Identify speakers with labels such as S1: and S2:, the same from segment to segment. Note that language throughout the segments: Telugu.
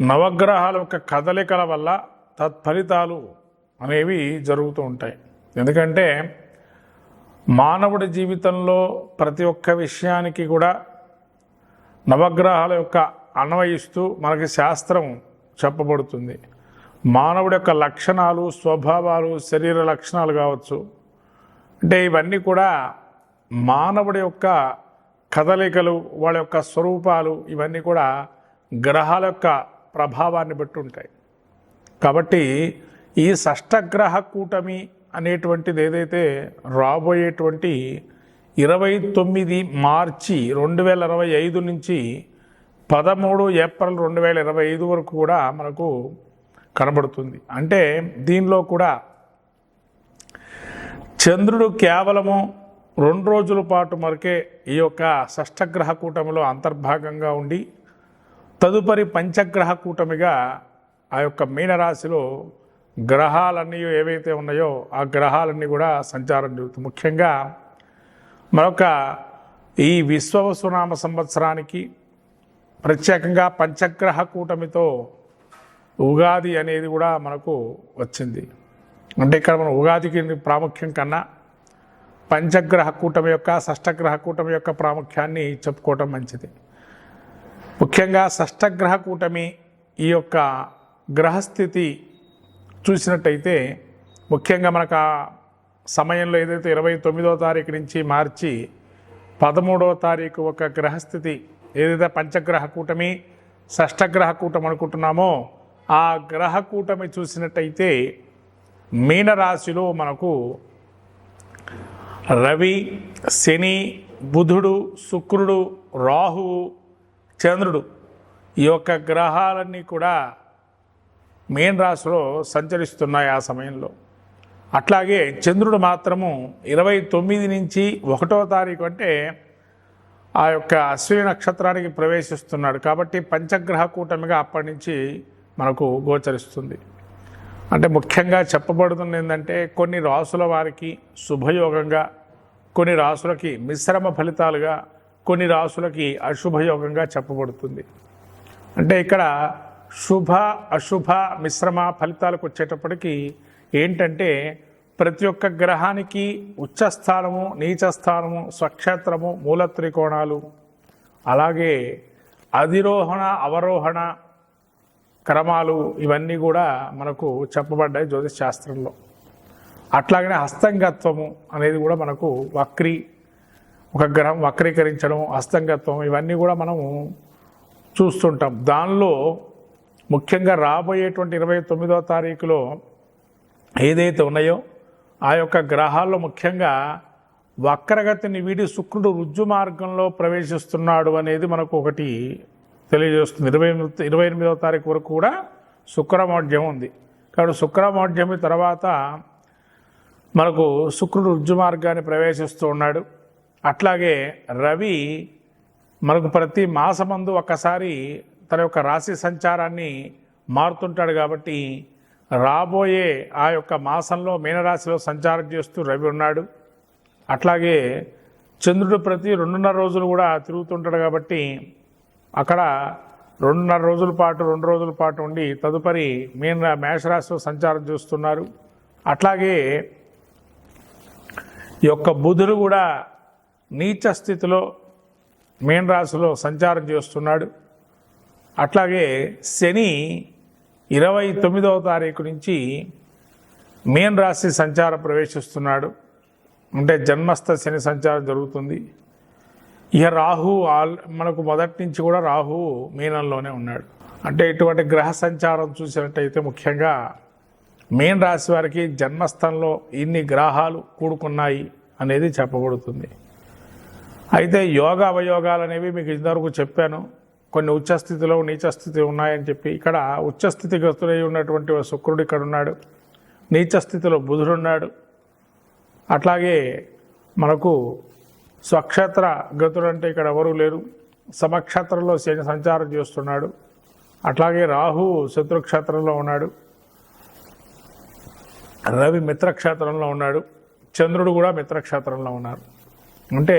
S1: నవగ్రహాల యొక్క కదలికల వల్ల తత్ఫలితాలు అనేవి జరుగుతూ ఉంటాయి. ఎందుకంటే మానవుడి జీవితంలో ప్రతి ఒక్క విషయానికి కూడా నవగ్రహాల యొక్క అన్వయిస్తూ మనకి శాస్త్రం చెప్పబడుతుంది. మానవుడి యొక్క లక్షణాలు స్వభావాలు శరీర లక్షణాలు కావచ్చు. అంటే ఇవన్నీ కూడా మానవుడి యొక్క కదలికలు వాళ్ళ యొక్క స్వరూపాలు ఇవన్నీ కూడా గ్రహాల యొక్క ప్రభావాన్ని బట్టి ఉంటాయి. కాబట్టి ఈ షష్టగ్రహ కూటమి అనేటువంటిది ఏదైతే రాబోయేటువంటి ఇరవై తొమ్మిది మార్చి రెండు వేల ఇరవై ఐదు నుంచి పదమూడు ఏప్రిల్ రెండు వేల ఇరవై ఐదు వరకు కూడా మనకు కనబడుతుంది. అంటే దీనిలో కూడా చంద్రుడు కేవలము రెండు రోజుల పాటు మరకే ఈ యొక్క షష్టగ్రహ కూటమిలో అంతర్భాగంగా ఉండి తదుపరి పంచగ్రహ కూటమిగా ఆ యొక్క మీనరాశిలో గ్రహాలన్నీ ఏవైతే ఉన్నాయో ఆ గ్రహాలన్నీ కూడా సంచారం జరుగుతుంది. ముఖ్యంగా మరొక ఈ విశ్వవసునామ సంవత్సరానికి ప్రత్యేకంగా పంచగ్రహ కూటమితో ఉగాది అనేది కూడా మనకు వచ్చింది. అంటే ఇక్కడ మనం ఉగాదికి ప్రాముఖ్యం కన్నా పంచగ్రహ కూటమి యొక్క షష్టగ్రహ కూటమి యొక్క ప్రాముఖ్యాన్ని చెప్పుకోవటం మంచిది. ముఖ్యంగా షష్టగ్రహ కూటమి ఈ యొక్క గ్రహస్థితి చూసినట్టయితే ముఖ్యంగా మనకు ఆ సమయంలో ఏదైతే ఇరవై తొమ్మిదో తారీఖు నుంచి మార్చి పదమూడవ తారీఖు ఒక గ్రహస్థితి ఏదైతే పంచగ్రహ కూటమి షష్టగ్రహ కూటమి అనుకుంటున్నామో ఆ గ్రహ కూటమి చూసినట్టయితే మీనరాశిలో మనకు రవి శని బుధుడు శుక్రుడు రాహువు చంద్రుడు ఈ యొక్క గ్రహాలన్నీ కూడా మీన రాశిలో సంచరిస్తున్నాయి ఆ సమయంలో. అట్లాగే చంద్రుడు మాత్రము ఇరవై తొమ్మిది నుంచి ఒకటో తారీఖు అంటే ఆ యొక్క అశ్విని నక్షత్రానికి ప్రవేశిస్తున్నాడు కాబట్టి పంచగ్రహ కూటమిగా అప్పటి నుంచి మనకు గోచరిస్తుంది. అంటే ముఖ్యంగా చెప్పబడుతుంది ఏంటంటే కొన్ని రాసుల వారికి శుభయోగంగా కొన్ని రాసులకి మిశ్రమ ఫలితాలుగా కొన్ని రాసులకి అశుభయోగంగా చెప్పబడుతుంది. అంటే ఇక్కడ శుభ అశుభ మిశ్రమ ఫలితాలకు వచ్చేటప్పటికి ఏంటంటే ప్రతి ఒక్క గ్రహానికి ఉచ్చస్థానము నీచస్థానము స్వక్షేత్రము మూల త్రికోణాలు అలాగే అధిరోహణ అవరోహణ క్రమాలు ఇవన్నీ కూడా మనకు చెప్పబడ్డాయి జ్యోతిష్ శాస్త్రంలో. అట్లాగనే హస్తంగత్వము అనేది కూడా మనకు వక్రీ ఒక గ్రహం వక్రీకరించడం అస్తంగత్వం ఇవన్నీ కూడా మనము చూస్తుంటాం. దానిలో ముఖ్యంగా రాబోయేటువంటి ఇరవై తొమ్మిదవ తారీఖులో ఏదైతే ఉన్నాయో ఆ యొక్క గ్రహాల్లో ముఖ్యంగా వక్రగతిని వీడి శుక్రుడు రుజ్జు మార్గంలో ప్రవేశిస్తున్నాడు అనేది మనకు ఒకటి తెలియజేస్తుంది. ఇరవై ఇరవై ఎనిమిదవ తారీఖు వరకు కూడా శుక్రమోఢ్యం ఉంది. కాబట్టి శుక్రమోఢ్యమి తర్వాత మనకు శుక్రుడు రుజ్జు మార్గాన్ని ప్రవేశిస్తూ ఉన్నాడు. అట్లాగే రవి మనకు ప్రతి మాసమందు ఒక్కసారి తన యొక్క రాశి సంచారాన్ని మారుతుంటాడు కాబట్టి రాబోయే ఆ యొక్క మాసంలో మీనరాశిలో సంచారం చేస్తూ రవి ఉన్నాడు. అట్లాగే చంద్రుడు ప్రతి రెండున్నర రోజులు కూడా తిరుగుతుంటాడు కాబట్టి అక్కడ రెండున్నర రోజుల పాటు రెండు రోజుల పాటు ఉండి తదుపరి మీన మేషరాశిలో సంచారం చేస్తున్నారు. అట్లాగే ఈ యొక్క బుధుడు కూడా నీచ స్థితిలో మీన రాశిలో సంచారం చేస్తున్నాడు. అట్లాగే శని ఇరవై తొమ్మిదవ తారీఖు నుంచి మీన రాశి సంచారం ప్రవేశిస్తున్నాడు. అంటే జన్మస్థ శని సంచారం జరుగుతుంది. ఇక రాహు ఆల్ మనకు మొదటి నుంచి కూడా రాహు మీనంలోనే ఉన్నాడు. అంటే ఇటువంటి గ్రహ సంచారం చూసినట్టయితే ముఖ్యంగా మీన రాశి వారికి జన్మస్థంలో ఇన్ని గ్రహాలు కూడుకున్నాయి అనేది చెప్పబడుతుంది. అయితే యోగ అవయోగాలు అనేవి మీకు ఇంతవరకు చెప్పాను. కొన్ని ఉచ్చస్థితిలో నీచస్థితి ఉన్నాయని చెప్పి ఇక్కడ ఉచ్చస్థితి గతులై ఉన్నటువంటి శుక్రుడు ఇక్కడ ఉన్నాడు. నీచస్థితిలో బుధుడు ఉన్నాడు. అట్లాగే మనకు స్వక్షేత్ర గతుడు అంటే ఇక్కడ ఎవరూ లేరు. సమక్షేత్రంలో శని సంచారం చేస్తున్నాడు. అట్లాగే రాహు శత్రుక్షేత్రంలో ఉన్నాడు. రవి మిత్రక్షేత్రంలో ఉన్నాడు. చంద్రుడు కూడా మిత్రక్షేత్రంలో ఉన్నారు. అంటే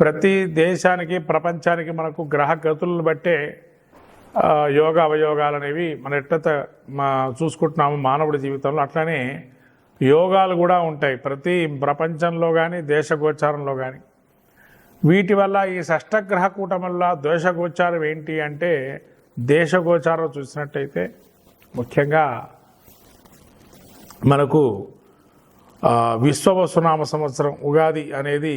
S1: ప్రతి దేశానికి ప్రపంచానికి మనకు గ్రహ గతులను బట్టే యోగ అవయోగాలు అనేవి మన ఎట్లత మా చూసుకుంటున్నాము మానవుడి జీవితంలో అట్లనే యోగాలు కూడా ఉంటాయి. ప్రతి ప్రపంచంలో కానీ దేశగోచారంలో కానీ వీటి వల్ల ఈ షష్టగ్రహ కూటం వల్ల దోషగోచారం ఏంటి అంటే దేశగోచారం చూసినట్టయితే ముఖ్యంగా మనకు విశ్వవసునామ సంవత్సరం ఉగాది అనేది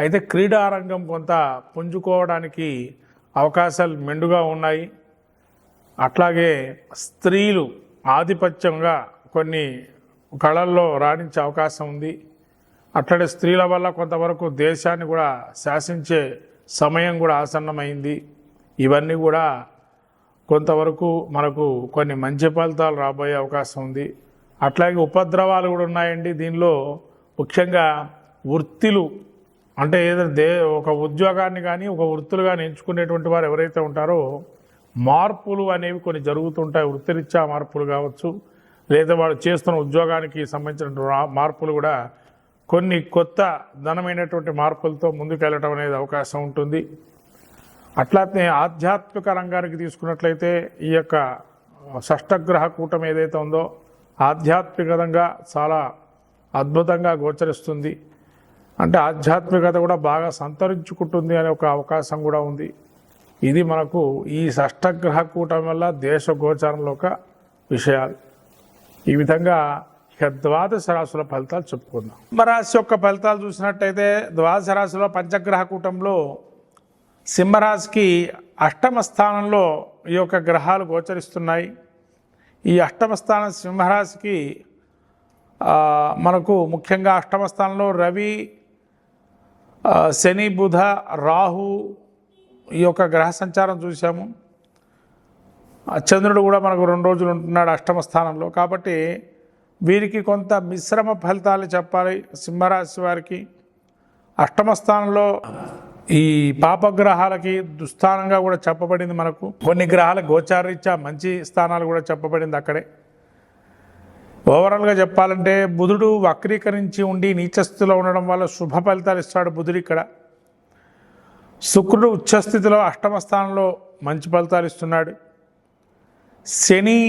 S1: అయితే క్రీడారంగం కొంత పుంజుకోవడానికి అవకాశాలు మెండుగా ఉన్నాయి. అట్లాగే స్త్రీలు ఆధిపత్యంగా కొన్ని కళల్లో రాణించే అవకాశం ఉంది. అట్లాగే స్త్రీల వల్ల కొంతవరకు దేశాన్ని కూడా శాసించే సమయం కూడా ఆసన్నమైంది. ఇవన్నీ కూడా కొంతవరకు మనకు కొన్ని మంచి ఫలితాలు రాబోయే అవకాశం ఉంది. అట్లాగే ఉపద్రవాలు కూడా ఉన్నాయండి. దీనిలో ముఖ్యంగా వృత్తిలు అంటే ఏదైనా దే ఒక ఉద్యోగాన్ని కానీ ఒక వృత్తులు కానీ ఎంచుకునేటువంటి వారు ఎవరైతే ఉంటారో మార్పులు అనేవి కొన్ని జరుగుతుంటాయి. వృత్తిరీత్యా మార్పులు కావచ్చు లేదా వాడు చేస్తున్న ఉద్యోగానికి సంబంధించిన మార్పులు కూడా కొన్ని కొత్త ధనమైనటువంటి మార్పులతో ముందుకెళ్ళటం అనేది అవకాశం ఉంటుంది. అట్లానే ఆధ్యాత్మిక రంగానికి తీసుకున్నట్లయితే ఈ యొక్క షష్టగ్రహ కూటమి ఏదైతే ఉందో ఆధ్యాత్మికంగా చాలా అద్భుతంగా గోచరిస్తుంది. అంటే ఆధ్యాత్మికత కూడా బాగా సంతరించుకుంటుంది అనే ఒక అవకాశం కూడా ఉంది. ఇది మనకు ఈ షష్టగ్రహ కూటమి వల్ల దేశ గోచారంలో ఒక విషయాలు. ఈ విధంగా ఇక ద్వాదశ రాశుల ఫలితాలు చెప్పుకుందాం. సింహరాశి యొక్క ఫలితాలు చూసినట్టయితే ద్వాదశ రాశిలో పంచగ్రహ కూటంలో సింహరాశికి అష్టమ స్థానంలో ఈ యొక్క గ్రహాలు గోచరిస్తున్నాయి. ఈ అష్టమ స్థానం సింహరాశికి మనకు ముఖ్యంగా అష్టమ స్థానంలో రవి శని బుధ రాహు ఈ యొక్క గ్రహ సంచారం చూసాము చంద్రుడు కూడా మనకు రెండు రోజులు ఉంటున్నాడు అష్టమ స్థానంలో. కాబట్టి వీరికి కొంత మిశ్రమ ఫలితాలు చెప్పాలి సింహరాశి వారికి. అష్టమ స్థానంలో ఈ పాపగ్రహాలకి దుస్థానంగా కూడా చెప్పబడింది మనకు. కొన్ని గ్రహాల గోచారీత్యా మంచి స్థానాలు కూడా చెప్పబడింది అక్కడే. ఓవరాల్గా చెప్పాలంటే బుధుడు వక్రీకరించి ఉండి నీచస్థితిలో ఉండడం వల్ల శుభ ఫలితాలు ఇస్తాడు బుధుడు ఇక్కడ. శుక్రుడు ఉచ్చస్థితిలో అష్టమ స్థానంలో మంచి ఫలితాలు ఇస్తున్నాడు. శని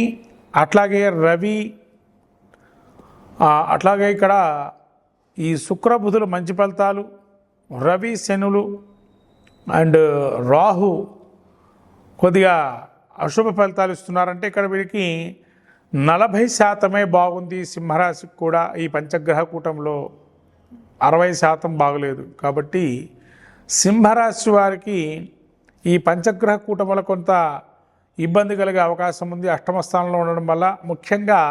S1: అట్లాగే రవి అట్లాగే ఇక్కడ ఈ శుక్ర బుధులు మంచి ఫలితాలు రవి శనులు అండ్ రాహు కొద్దిగా అశుభ ఫలితాలు ఇస్తున్నారంటే ఇక్కడ వీరికి నలభై శాతమే బాగుంది సింహరాశికి కూడా ఈ పంచగ్రహ కూటంలో అరవై శాతం బాగలేదు. కాబట్టి సింహరాశి వారికి ఈ పంచగ్రహ కూటముల కొంత ఇబ్బంది కలిగే అవకాశం ఉంది. అష్టమ స్థానంలో ఉండడం వల్ల ముఖ్యంగా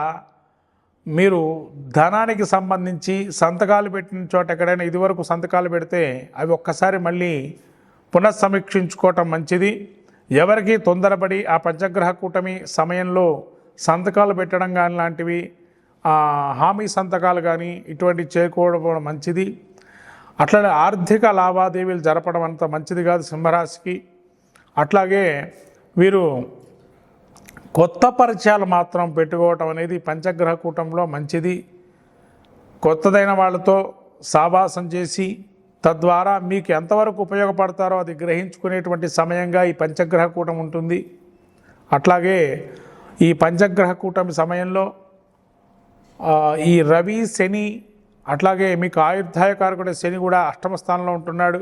S1: మీరు ధనానికి సంబంధించి సంతకాలు పెట్టిన చోట ఎక్కడైనా ఇదివరకు సంతకాలు పెడితే అవి ఒక్కసారి మళ్ళీ పునఃసమీక్షించుకోవటం మంచిది. ఎవరికి తొందరపడి ఆ పంచగ్రహ కూటమి సమయంలో సంతకాలు పెట్టడం కానీ లాంటివి హామీ సంతకాలు కానీ ఇటువంటివి చేయకపోవడం మంచిది. అట్లనే ఆర్థిక లావాదేవీలు జరపడం అంత మంచిది కాదు సింహరాశికి. అట్లాగే వీరు కొత్త పరిచయాలు మాత్రం పెట్టుకోవటం అనేది పంచగ్రహ కూటంలో మంచిది. కొత్తదైన వాళ్ళతో సావాసం చేసి తద్వారా మీకు ఎంతవరకు ఉపయోగపడతారో అది గ్రహించుకునేటువంటి సమయంగా ఈ పంచగ్రహ కూటం ఉంటుంది. అట్లాగే ఈ పంచగ్రహ కూటమి సమయంలో ఈ రవి శని అట్లాగే మీకు ఆయుర్దాయకారకుడు శని కూడా అష్టమ స్థానంలో ఉంటున్నాడు.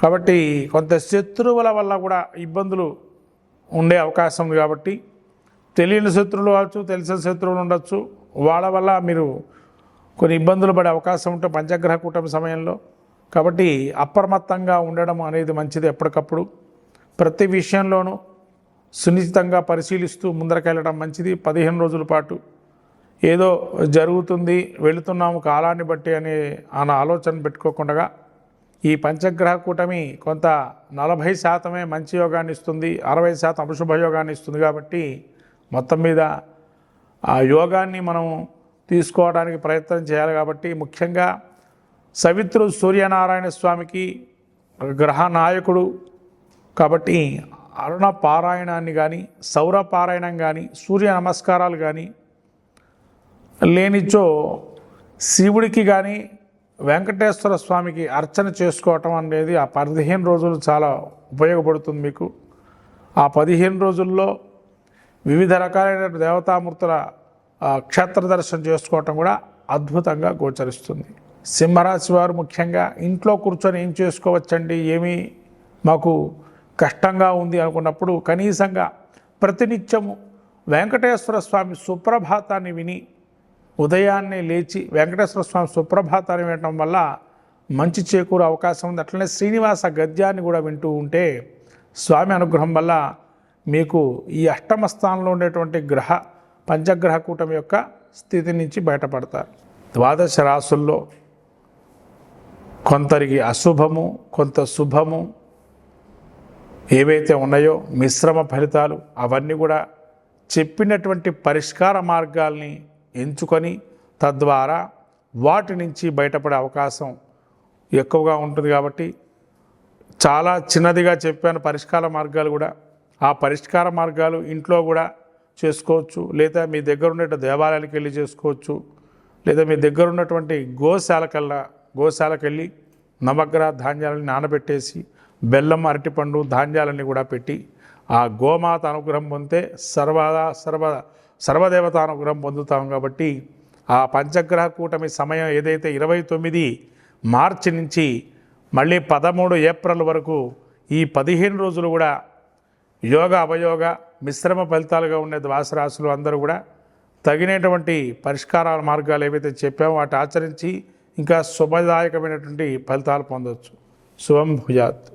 S1: కాబట్టి కొంత శత్రువుల వల్ల కూడా ఇబ్బందులు ఉండే అవకాశం ఉంది కాబట్టి తెలియని శత్రువులు కావచ్చు తెలిసిన శత్రువులు ఉండొచ్చు. వాళ్ళ వల్ల మీరు కొన్ని ఇబ్బందులు పడే అవకాశం ఉంటే పంచగ్రహ కూటమి సమయంలో. కాబట్టి అప్రమత్తంగా ఉండడం అనేది మంచిది ఎప్పటికప్పుడు. ప్రతి విషయంలోనూ సునిశ్చితంగా పరిశీలిస్తూ ముందరకెళ్ళడం మంచిది. పదిహేను రోజుల పాటు ఏదో జరుగుతుంది వెళుతున్నాము కాలాన్ని బట్టి అనే అన్న ఆలోచన పెట్టుకోకుండా ఈ పంచగ్రహ కూటమి కొంత నలభై శాతమే మంచి యోగాన్ని ఇస్తుంది అరవై శాతం అశుభ యోగాన్ని ఇస్తుంది కాబట్టి మొత్తం మీద ఆ యోగాన్ని మనం తీసుకోవడానికి ప్రయత్నం చేయాలి కాబట్టి ముఖ్యంగా సవిత్రు సూర్యనారాయణ స్వామికి గ్రహ నాయకుడు కాబట్టి అరుణ పారాయణాన్ని కానీ సౌర పారాయణం కానీ సూర్య నమస్కారాలు కానీ లేనిచో శివుడికి కానీ వెంకటేశ్వర స్వామికి అర్చన చేసుకోవటం అనేది ఆ పదిహేను రోజులు చాలా ఉపయోగపడుతుంది మీకు. ఆ పదిహేను రోజుల్లో వివిధ రకాలైన దేవతామూర్తుల క్షేత్ర దర్శనం చేసుకోవటం కూడా అద్భుతంగా గోచరిస్తుంది. సింహరాశి వారు ముఖ్యంగా ఇంట్లో కూర్చొని ఏం చేసుకోవచ్చండి? ఏమీ మాకు కష్టంగా ఉంది అనుకున్నప్పుడు కనీసంగా ప్రతినిత్యము వెంకటేశ్వర స్వామి సుప్రభాతాన్ని విని ఉదయాన్నే లేచి వెంకటేశ్వర స్వామి సుప్రభాతాన్ని వినటం వల్ల మంచి చేకూరు అవకాశం ఉంది. అట్లనే శ్రీనివాస గద్యాన్ని కూడా వింటూ ఉంటే స్వామి అనుగ్రహం వల్ల మీకు ఈ అష్టమ స్థానంలో ఉండేటువంటి గ్రహ పంచగ్రహ కూటమి యొక్క స్థితి నుంచి బయటపడతారు. ద్వాదశ రాసుల్లో కొందరికి అశుభము కొంత శుభము ఏవైతే ఉన్నాయో మిశ్రమ ఫలితాలు అవన్నీ కూడా చెప్పినటువంటి పరిష్కార మార్గాల్ని ఎంచుకొని తద్వారా వాటి నుంచి బయటపడే అవకాశం ఎక్కువగా ఉంటుంది కాబట్టి చాలా చిన్నదిగా చెప్పాను పరిష్కార మార్గాలు కూడా. ఆ పరిష్కార మార్గాలు ఇంట్లో కూడా చేసుకోవచ్చు లేదా మీ దగ్గర ఉండే దేవాలయాలకు వెళ్ళి చేసుకోవచ్చు లేదా మీ దగ్గర ఉన్నటువంటి గోశాలకల్లా గోశాలకు వెళ్ళి నవగ్రహ ధాన్యాలను నానబెట్టేసి బెల్లం అరటిపండు ధాన్యాలన్నీ కూడా పెట్టి ఆ గోమాత అనుగ్రహం పొందితే సర్వదా సర్వ సర్వదేవత అనుగ్రహం పొందుతాం కాబట్టి ఆ పంచగ్రహ కూటమి సమయం ఏదైతే ఇరవై తొమ్మిది మార్చి నుంచి మళ్ళీ పదమూడు ఏప్రిల్ వరకు ఈ పదిహేను రోజులు కూడా యోగ అవయోగ మిశ్రమ ఫలితాలుగా ఉండే ద్వాసరాశులు అందరూ కూడా తగినటువంటి పరిష్కారాల మార్గాలు ఏవైతే చెప్పామో వాటి ఆచరించి ఇంకా శుభదాయకమైనటువంటి ఫలితాలు పొందవచ్చు శుభం భుజాత్.